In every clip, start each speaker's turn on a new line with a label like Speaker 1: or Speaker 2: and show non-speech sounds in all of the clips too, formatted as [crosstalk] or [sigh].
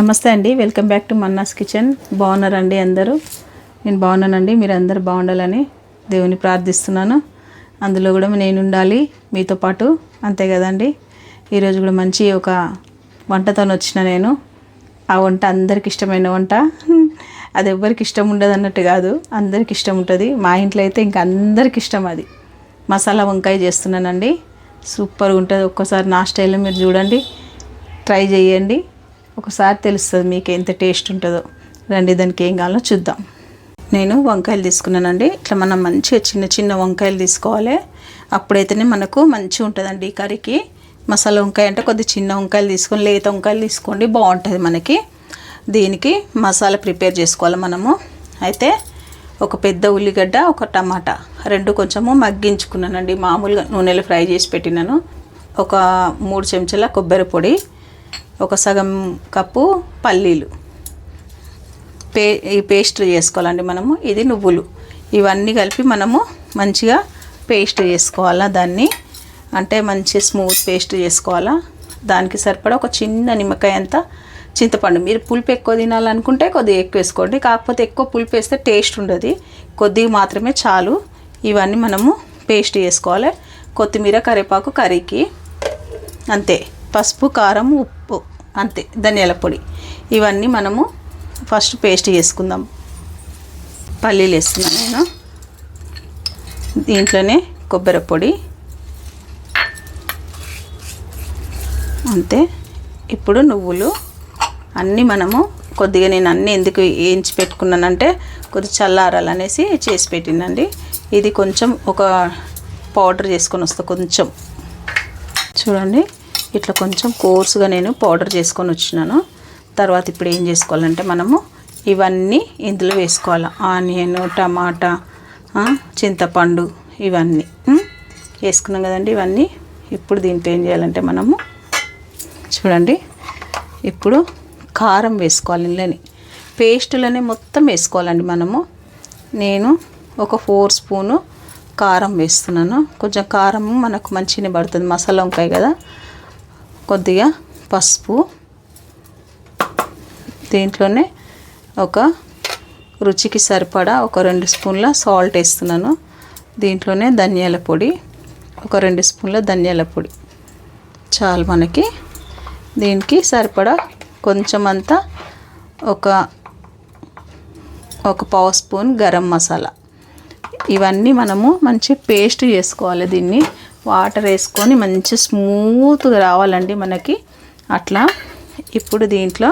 Speaker 1: నమస్తే అండి welcome back to Manna's kitchen. బాగున్నారండి అందరూ? నేను బాగున్నానండి మీరు అందరూ బాగుండాలని దేవుని ప్రార్థిస్తున్నాను. అందులో కూడా నేను ఉండాలి మీతో పాటు అంతే కదండి. ఈరోజు కూడా మంచి ఒక వంటతో వచ్చిన నేను. ఆ వంట అందరికి ఇష్టమైన వంట. అది ఎవ్వరికి ఇష్టం ఉండదు అన్నట్టు కాదు అందరికి ఇష్టం ఉంటుంది. మా ఇంట్లో అయితే ఇంకా అందరికి ఇష్టం అది. మసాలా వంకాయ చేస్తున్నానండి. సూపర్గా ఉంటుంది. ఒక్కసారి నా స్టైల్లో మీరు చూడండి. ట్రై చేయండి. ఒకసారి తెలుస్తుంది మీకు ఎంత టేస్ట్ ఉంటుందో. రండి దానికి ఏం కావాలో చూద్దాం. నేను వంకాయలు తీసుకున్నానండి. ఇట్లా మనం మంచిగా చిన్న చిన్న వంకాయలు తీసుకోవాలి. అప్పుడైతేనే మనకు మంచిగా ఉంటుందండి ఈ కర్రీకి. మసాలా వంకాయ అంటే కొద్దిగా చిన్న వంకాయలు తీసుకొని లేత వంకాయలు తీసుకోండి బాగుంటుంది మనకి. దీనికి మసాలా ప్రిపేర్ చేసుకోవాలి మనము. అయితే ఒక పెద్ద ఉల్లిగడ్డ ఒక టమాటా రెండు కొంచెము మగ్గించుకున్నానండి. మామూలుగా నూనెలో ఫ్రై చేసి పెట్టినాను. ఒక మూడు చెంచాల కొబ్బరి పొడి ఒక సగం కప్పు పల్లీలు. పే ఈ పేస్ట్ చేసుకోవాలండి మనము ఇది నువ్వులు. ఇవన్నీ కలిపి మనము మంచిగా పేస్ట్ చేసుకోవాలా దాన్ని. అంటే మంచి స్మూత్ పేస్ట్ చేసుకోవాలా. దానికి సరిపడా ఒక చిన్న నిమ్మకాయ అంత చింతపండు. మీరు పులుపు ఎక్కువ తినాలనుకుంటే కొద్దిగా ఎక్కువ వేసుకోండి. కాకపోతే ఎక్కువ పులుపు వేస్తే టేస్ట్ ఉండదు. కొద్దిగా మాత్రమే చాలు. ఇవన్నీ మనము పేస్ట్ చేసుకోవాలి. కొత్తిమీర కరివేపాకు కర్రీకి. అంతే. పసుపు కారం ఉప్పు. అంతే ధనియాల పొడి. ఇవన్నీ మనము ఫస్ట్ పేస్ట్ చేసుకుందాం. పల్లీలు వేస్తున్నాను నేను. దీంట్లోనే కొబ్బరి పొడి. అంతే. ఇప్పుడు నువ్వులు అన్నీ మనము కొద్దిగా నేను అన్నీ ఎందుకు వేయించి పెట్టుకున్నానంటే కొద్ది చల్లారాలనేసి చేసి పెట్టిందండి. ఇది కొంచెం ఒక పౌడర్ చేసుకొని వస్తా కొంచెం. చూడండి. ఇట్లా కొంచెం కోర్సుగా నేను పౌడర్ చేసుకొని వచ్చినాను. తర్వాత ఇప్పుడు ఏం చేసుకోవాలంటే మనము ఇవన్నీ ఇందులో వేసుకోవాలి. ఆనియన్ టమాటా చింతపండు ఇవన్నీ. వేసుకున్నాం కదండి ఇవన్నీ. ఇప్పుడు దీంట్లో ఏం చేయాలంటే మనము చూడండి. ఇప్పుడు కారం వేసుకోవాలి ఇందులోని. పేస్టులోనే మొత్తం వేసుకోవాలండి మనము. నేను ఒక ఫోర్ స్పూను కారం వేస్తున్నాను. కొంచెం కారం మనకు మంచిగా పడుతుంది. మసాలా వంకాయ కదా. కొద్దిగా పసుపు. దీంట్లోనే ఒక రుచికి సరిపడా ఒక రెండు స్పూన్ల సాల్ట్ వేస్తున్నాను. దీంట్లోనే ధనియాల పొడి ఒక రెండు స్పూన్ల ధనియాల పొడి. చాలు మనకి. దీనికి సరిపడా కొంచెం అంతా ఒక ఒక పావు స్పూన్ గరం మసాలా. ఇవన్నీ మనము మంచి పేస్ట్ చేసుకోవాలి దీన్ని. వాటర్ వేసుకొని మంచి స్మూత్గా రావాలండి మనకి. అట్లా ఇప్పుడు దీంట్లో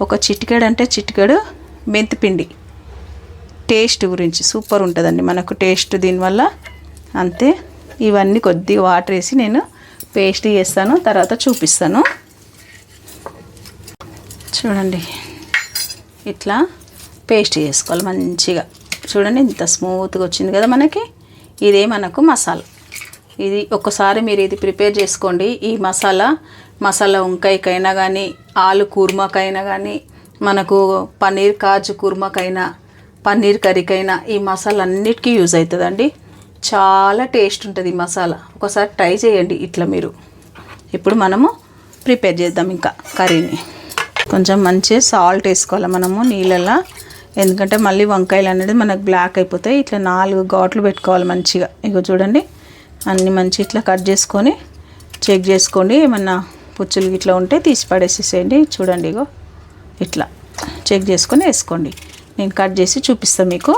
Speaker 1: ఒక చిటికెడు అంటే చిటికెడు మెంతిపిండి. టేస్ట్ గురించి సూపర్ ఉంటుందండి మనకు టేస్ట్ దీనివల్ల. అంతే. ఇవన్నీ కొద్దిగా వాటర్ వేసి నేను పేస్ట్ చేస్తాను తర్వాత చూపిస్తాను. చూడండి. ఇట్లా పేస్ట్ చేసుకోవాలి మంచిగా. చూడండి ఇంత స్మూత్గా వచ్చింది కదా మనకి. ఇదే మనకు మసాలా. ఇది ఒక్కసారి మీరు ఇది ప్రిపేర్ చేసుకోండి. ఈ మసాలా మసాలా వంకాయకైనా కానీ ఆలు కూర్మాకైనా కానీ మనకు పన్నీర్ కాజు కూర్మాకైనా పన్నీర్ కర్రీకైనా ఈ మసాలా అన్నిటికీ యూజ్ అవుతుందండి. చాలా టేస్ట్ ఉంటుంది ఈ మసాలా. ఒకసారి ట్రై చేయండి ఇట్లా మీరు. ఇప్పుడు మనము ప్రిపేర్ చేద్దాం ఇంకా కర్రీని. కొంచెం మంచిగా సాల్ట్ వేసుకోవాలి మనము నీళ్ళల్లో ఎందుకంటే మళ్ళీ వంకాయలు అనేది మనకు బ్లాక్ అయిపోతాయి. ఇట్లా నాలుగు ఘాట్లు పెట్టుకోవాలి మంచిగా. ఇగో చూడండి. అన్నీ మంచి ఇట్లా కట్ చేసుకొని చెక్ చేసుకోండి. ఏమన్నా పుచ్చులు ఇట్లా ఉంటే తీసి పడేసేసేయండి. చూడండి ఇగో. ఇట్లా చెక్ చేసుకొని వేసుకోండి. నేను కట్ చేసి చూపిస్తాను మీకు.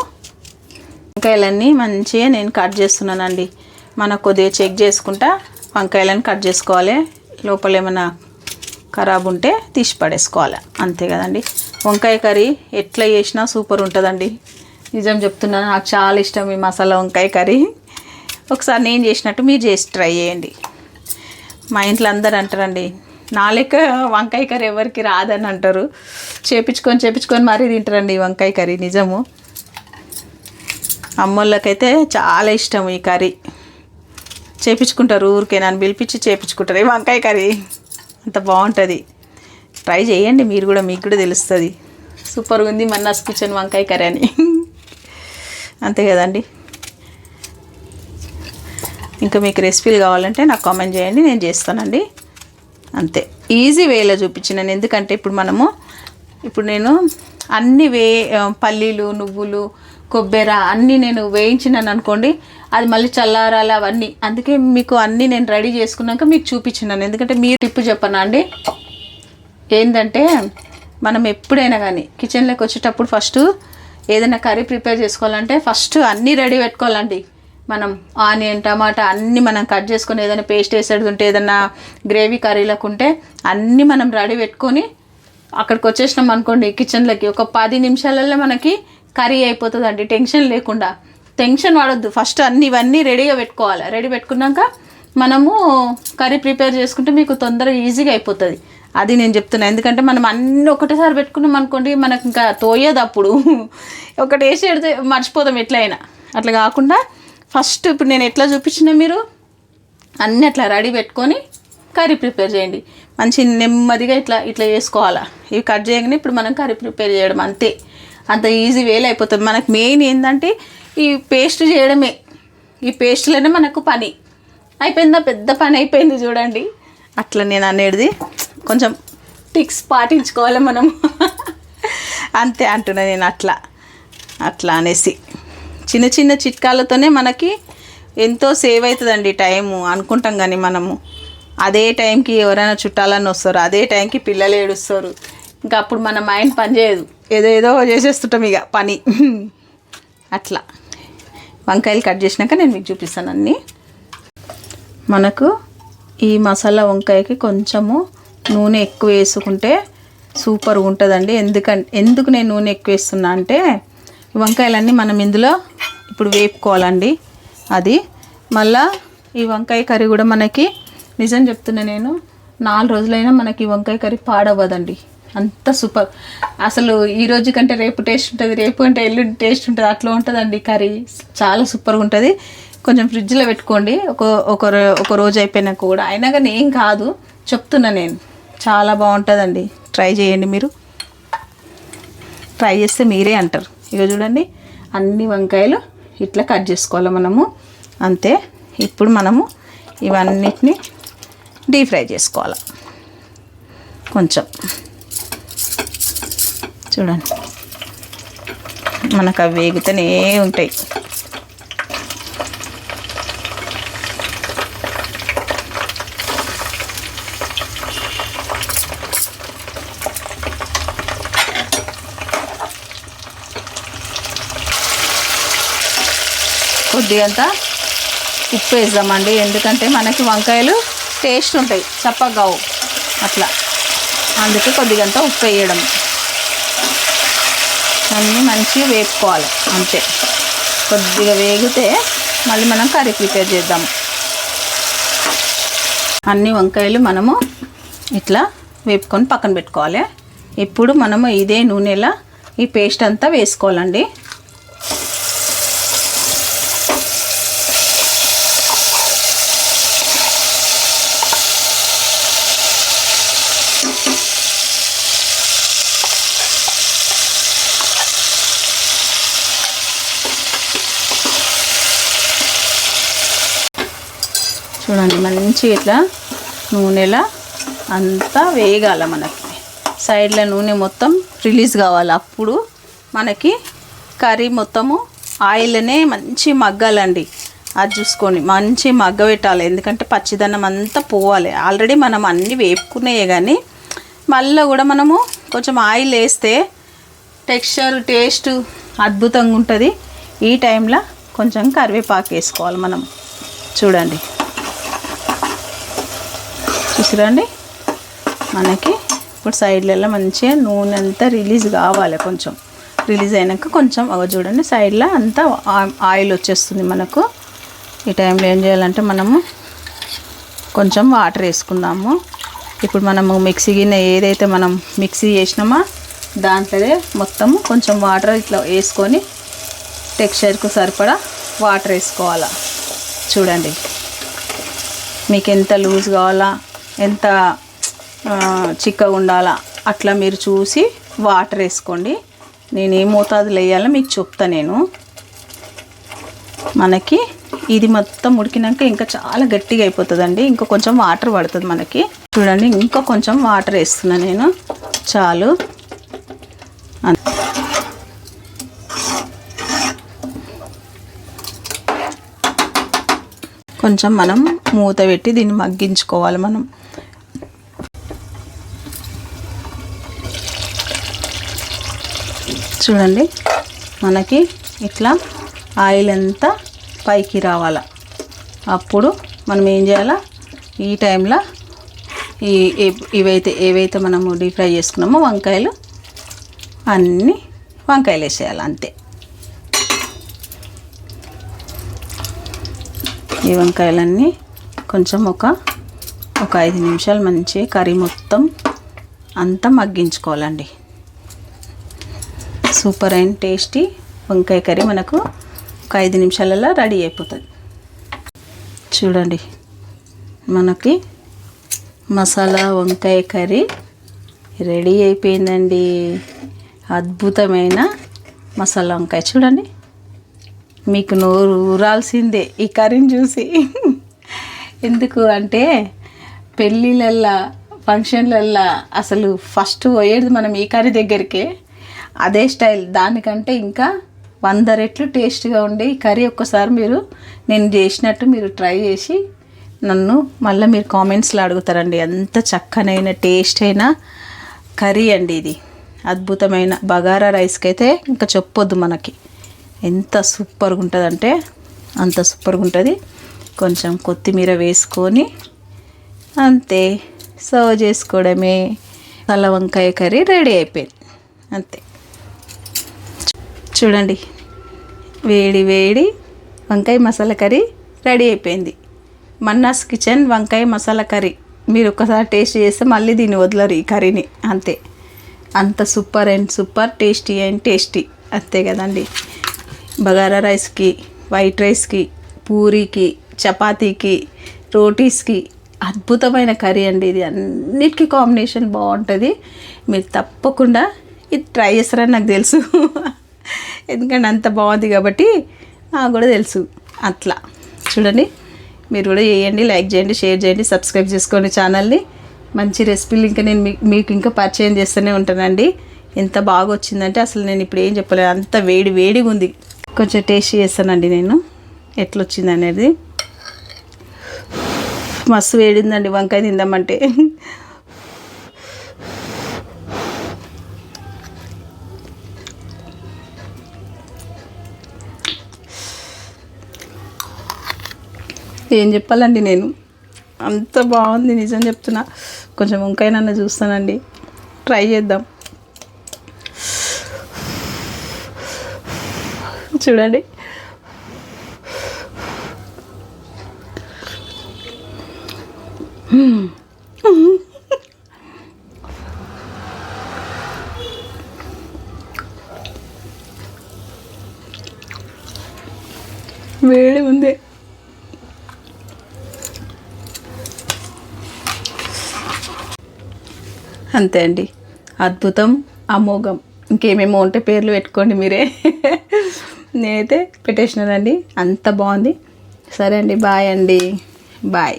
Speaker 1: వంకాయలన్నీ మంచిగా నేను కట్ చేస్తున్నానండి. మన కొద్దిగా చెక్ చేసుకుంటా వంకాయలను కట్ చేసుకోవాలి. లోపల ఏమైనా ఖరాబ్ ఉంటే తీసి పడేసుకోవాలి. అంతే కదండి. వంకాయ కర్రీ ఎట్లా చేసినా సూపర్ ఉంటుందండి. నిజం చెప్తున్నాను. నాకు చాలా ఇష్టం ఈ మసాలా వంకాయ కర్రీ. ఒకసారి నేను చేసినట్టు మీరు చేసి ట్రై చేయండి. మా ఇంట్లో అందరు అంటారండి నా లెక్క వంకాయ కర్రీ ఎవరికి రాదని అంటారు. చేపించుకొని చేపించుకొని మరీ తింటారండి ఈ వంకాయ కర్రీ నిజము. అమ్మోళ్ళకైతే చాలా ఇష్టం ఈ కర్రీ. చేపించుకుంటారు ఊరికే నన్ను పిలిపించి చేపించుకుంటారు. ఈ వంకాయ కర్రీ? అంత బాగుంటుంది. ట్రై చేయండి మీరు కూడా మీకు కూడా తెలుస్తుంది. సూపర్గా ఉంది మన్నాస్ కిచెన్ వంకాయ కర్రీ అని. [laughs] అంతే కదండి. ఇంకా మీకు రెసిపీలు కావాలంటే నాకు కామెంట్ చేయండి నేను చేస్తానండి. అంతే. ఈజీ వేలో చూపించినాను ఎందుకంటే ఇప్పుడు మనము ఇప్పుడు నేను అన్ని వే పల్లీలు నువ్వులు కొబ్బెర అన్నీ నేను వేయించినాను అనుకోండి అది మళ్ళీ చల్లారాలి అవన్నీ. అందుకే మీకు అన్నీ నేను రెడీ చేసుకున్నాక మీకు చూపించినాను. ఎందుకంటే మీరు టిప్పు చెప్పనా అండి? ఏంటంటే మనం ఎప్పుడైనా కానీ కిచెన్లోకి వచ్చేటప్పుడు ఫస్ట్ ఏదైనా కర్రీ ప్రిపేర్ చేసుకోవాలంటే ఫస్ట్ అన్నీ రెడీ పెట్టుకోవాలండి. మనం ఆనియన్ టమాటా అన్నీ మనం కట్ చేసుకొని ఏదైనా పేస్ట్ వేసేది ఉంటే ఏదైనా గ్రేవీ కర్రీలకు ఉంటే అన్నీ మనం రెడీ పెట్టుకొని అక్కడికి వచ్చేసినాం అనుకోండి కిచెన్లోకి ఒక పది నిమిషాలలో మనకి కర్రీ అయిపోతుందండి. టెన్షన్ లేకుండా. టెన్షన్ పడొద్దు. ఫస్ట్ అన్ని ఇవన్నీ రెడీగా పెట్టుకోవాలి. రెడీ పెట్టుకున్నాక మనము కర్రీ ప్రిపేర్ చేసుకుంటే మీకు తొందరగా ఈజీగా అయిపోతుంది. అది నేను చెప్తున్నా. ఎందుకంటే మనం అన్నీ ఒకటేసారి పెట్టుకున్నాం అనుకోండి మనకు ఇంకా తోయదు అప్పుడు. ఒకటి వేసి పెడితే మర్చిపోదాం ఎట్లయినా. అట్లా కాకుండా ఫస్ట్ ఇప్పుడు నేను ఎట్లా చూపించిన మీరు? అన్నీ అట్లా రెడీ పెట్టుకొని కర్రీ ప్రిపేర్ చేయండి. మంచి నెమ్మదిగా ఇట్లా ఇట్లా చేసుకోవాలా. ఇవి కట్ చేయగానే ఇప్పుడు మనం కర్రీ ప్రిపేర్ చేయడం అంతే. అంత ఈజీ వేలు అయిపోతుంది. మనకు మెయిన్ ఏంటంటే ఈ పేస్ట్ చేయడమే. ఈ పేస్ట్లోనే మనకు పని. అయిపోయిందా? పెద్ద పని అయిపోయింది చూడండి. అట్లా నేను అనేది కొంచెం టిక్స్ పాటించుకోవాలి మనం [laughs] అంతే అంటున్నా నేను అట్లా. అట్లా అనేసి. చిన్న చిన్న చిట్కాలతోనే మనకి ఎంతో సేవ్ అవుతుందండి టైము. అనుకుంటాం కానీ మనము. అదే టైంకి ఎవరైనా చుట్టాలని వస్తారు అదే టైంకి పిల్లలు ఏడుస్తారు. ఇంకా అప్పుడు మన మైండ్ పనిచేయదు ఏదో ఏదో చేసేస్తుంటాం ఇక పని. అట్లా. వంకాయలు కట్ చేసినాక నేను మీకు చూపిస్తాను అన్నీ. మనకు ఈ మసాలా వంకాయకి కొంచెము నూనె ఎక్కువ వేసుకుంటే సూపర్గా ఉంటుందండి. ఎందుకంటే ఎందుకు నేను నూనె ఎక్కువ వేస్తున్నా అంటే వంకాయలన్నీ మనం ఇందులో ఇప్పుడు వేపుకోవాలండి. అది మళ్ళా ఈ వంకాయ కర్రీ కూడా మనకి నిజం చెప్తున్నా నేను నాలుగు రోజులైనా మనకి ఈ వంకాయ కర్రీ పాడవ్వదండి. అంత సూపర్. అసలు ఈ రోజు కంటే రేపు టేస్ట్ ఉంటుంది రేపు అంటే ఎల్లుండి టేస్ట్ ఉంటుంది అట్లా ఉంటుందండి కర్రీ. చాలా సూపర్గా ఉంటుంది. కొంచెం ఫ్రిడ్జ్లో పెట్టుకోండి. ఒక ఒక రో- ఒక రోజు అయిపోయినాక కూడా. అయినా కానీ ఏం కాదు చెప్తున్నా నేను. చాలా బాగుంటుందండి. ట్రై చేయండి మీరు. ట్రై చేస్తే మీరే అంటారు. ఇక చూడండి అన్ని వంకాయలు ఇట్లా కట్ చేసుకోవాలి మనము. అంతే ఇప్పుడు మనము ఇవన్నిటిని డీప్ ఫ్రై చేసుకోవాలి. కొంచెం. చూడండి. మనకు అవి వేగుతూనే ఉంటాయి. కొద్దిగంత ఉప్పు వేద్దామండి. ఎందుకంటే మనకి వంకాయలు టేస్ట్ ఉంటాయి. చప్పగావు. అట్లా. అందుకే కొద్దిగంత ఉప్పు వేయడం. అన్నీ మంచిగా వేపుకోవాలి. అంతే. కొద్దిగా వేగితే మళ్ళీ మనం కర్రీ ప్రిపేర్ చేద్దాం. అన్ని వంకాయలు మనము ఇట్లా వేపుకొని పక్కన పెట్టుకోవాలి. ఇప్పుడు మనము ఇదే నూనెలో ఈ పేస్ట్ అంతా వేసుకోవాలండి. చూడండి మంచి ఇట్లా నూనెలా అంతా వేగాల మనకి. సైడ్లో నూనె మొత్తం రిలీజ్ కావాలి. అప్పుడు మనకి కర్రీ మొత్తము ఆయిల్నే మంచి మగ్గాలండి. అది చూసుకొని మంచి మగ్గ పెట్టాలి ఎందుకంటే పచ్చిదనం అంతా పోవాలి. ఆల్రెడీ మనం అన్నీ వేపుకున్నాయే కానీ మళ్ళీ కూడా మనము కొంచెం ఆయిల్ వేస్తే టెక్స్చర్ టేస్ట్ అద్భుతంగా ఉంటుంది. ఈ టైంలో కొంచెం కరివేపాకు వేసుకోవాలి మనం. చూడండి. చూసిరండి? మనకి ఇప్పుడు సైడ్లలో మంచిగా నూనె అంతా రిలీజ్ కావాలి కొంచెం. రిలీజ్ అయినాక కొంచెం అవ చూడండి సైడ్లో అంతా ఆయిల్ వచ్చేస్తుంది మనకు. ఈ టైంలో ఏం చేయాలంటే మనము కొంచెం వాటర్ వేసుకుందాము. ఇప్పుడు మనము మిక్సీ గిన్నె ఏదైతే మనం మిక్సీ చేసినామో దాంట్లోనే మొత్తం కొంచెం వాటర్ ఇట్లా వేసుకొని టెక్స్చర్కు సరిపడా వాటర్ వేసుకోవాలా. చూడండి. మీకు ఎంత లూజ్ కావాలా ఎంత చిక్కగా ఉండాలా అట్లా మీరు చూసి వాటర్ వేసుకోండి. నేను ఏ మోతాదులో వేయాలో మీకు చెప్తా నేను. మనకి ఇది మొత్తం ఉడికినాక ఇంకా చాలా గట్టిగా అయిపోతుందండి. ఇంకా కొంచెం వాటర్ పడుతుంది మనకి. చూడండి ఇంకా కొంచెం వాటర్ వేస్తున్నా నేను. చాలు. కొంచెం మనం మూత పెట్టి దీన్ని మగ్గించుకోవాలి మనం. చూడండి. మనకి ఇట్లా ఆయిల్ అంతా పైకి రావాల. అప్పుడు మనం ఏం చేయాలా? ఈ టైంలో ఈ ఇవైతే ఏవైతే మనము డీప్ ఫ్రై చేసుకున్నామో వంకాయలు అన్నీ వంకాయలు వేసేయాలి అంతే. ఈ వంకాయలన్నీ కొంచెం ఒక ఒక ఐదు నిమిషాలు మంచి కర్రీ మొత్తం అంతా మగ్గించుకోవాలండి. సూపర్ అండ్ టేస్టీ వంకాయ కర్రీ మనకు ఒక ఐదు నిమిషాలలో రెడీ అయిపోతుంది. చూడండి మనకి మసాలా వంకాయ కర్రీ రెడీ అయిపోయిందండి. అద్భుతమైన మసాలా వంకాయ. చూడండి మీకు నోరు ఊరాల్సిందే ఈ కర్రీని చూసి. ఎందుకు అంటే పెళ్ళిళ్ళల్లా ఫంక్షన్లల్లా అసలు ఫస్ట్ పోయేది మనం ఈ కర్రీ దగ్గరికే. అదే స్టైల్. దానికంటే ఇంకా వంద రెట్లు టేస్ట్గా ఉండే ఈ కర్రీ ఒక్కసారి మీరు నేను చేసినట్టు మీరు ట్రై చేసి నన్ను మళ్ళీ మీరు కామెంట్స్లో అడుగుతారండి. ఎంత చక్కనైన టేస్ట్ అయిన కర్రీ అండి ఇది. అద్భుతమైన బగారా రైస్కి అయితే ఇంకా చెప్పొద్దు మనకి. ఎంత సూపర్గా ఉంటుందంటే అంత సూపర్గా ఉంటుంది కొంచెం కొత్తిమీర వేసుకొని అంతే సర్వ్ చేసుకోవడమే. తల వంకాయ కర్రీ రెడీ అయిపోయింది. అంతే. చూడండి. వేడి వేడి వంకాయ మసాలా కర్రీ రెడీ అయిపోయింది. మన్నాస్ కిచెన్ వంకాయ మసాలా కర్రీ. మీరు ఒక్కసారి టేస్ట్ చేస్తే మళ్ళీ దీన్ని వదలరు ఈ కర్రీని. అంతే. అంత super and super tasty and tasty. అంతే కదండి. బగారా రైస్కి వైట్ రైస్కి పూరీకి చపాతీకి రోటీస్కి అద్భుతమైన కర్రీ అండి ఇది. అన్నిటికీ కాంబినేషన్ బాగుంటుంది. మీరు తప్పకుండా ఇది ట్రై చేస్తారని నాకు తెలుసు. ఎందుకంటే అంత బాగుంది కాబట్టి నాకు కూడా తెలుసు. అట్లా. చూడండి. మీరు కూడా చేయండి లైక్ చేయండి షేర్ చేయండి సబ్స్క్రైబ్ చేసుకోండి ఛానల్ని. మంచి రెసిపీలు ఇంకా నేను మీ- మీకు ఇంకా పరిచయం చేస్తూనే ఉంటానండి. ఎంత బాగా వచ్చిందంటే అసలు నేను ఇప్పుడు ఏం చెప్పలేదు అంత వేడి వేడిగా ఉంది. కొంచెం టేస్ట్ చేస్తానండి నేను. ఎట్లా వచ్చింది అనేది. మస్తు వేడిందండి వంకాయ తిందామంటే. ఏం చెప్పాలండి నేను? అంత బాగుంది నిజం చెప్తున్నా. కొంచెం వంకాయ నన్ను చూస్తానండి. ట్రై చేద్దాం. చూడండి. వేడి ఉంది. అంతే అండి. అద్భుతం అమోఘం. ఇంకేమేమో ఉంటే పేర్లు పెట్టుకోండి మీరే. నేనైతే పెట్టేసినానండి. అంత బాగుంది. సరే అండి బాయ్ అండి. బాయ్.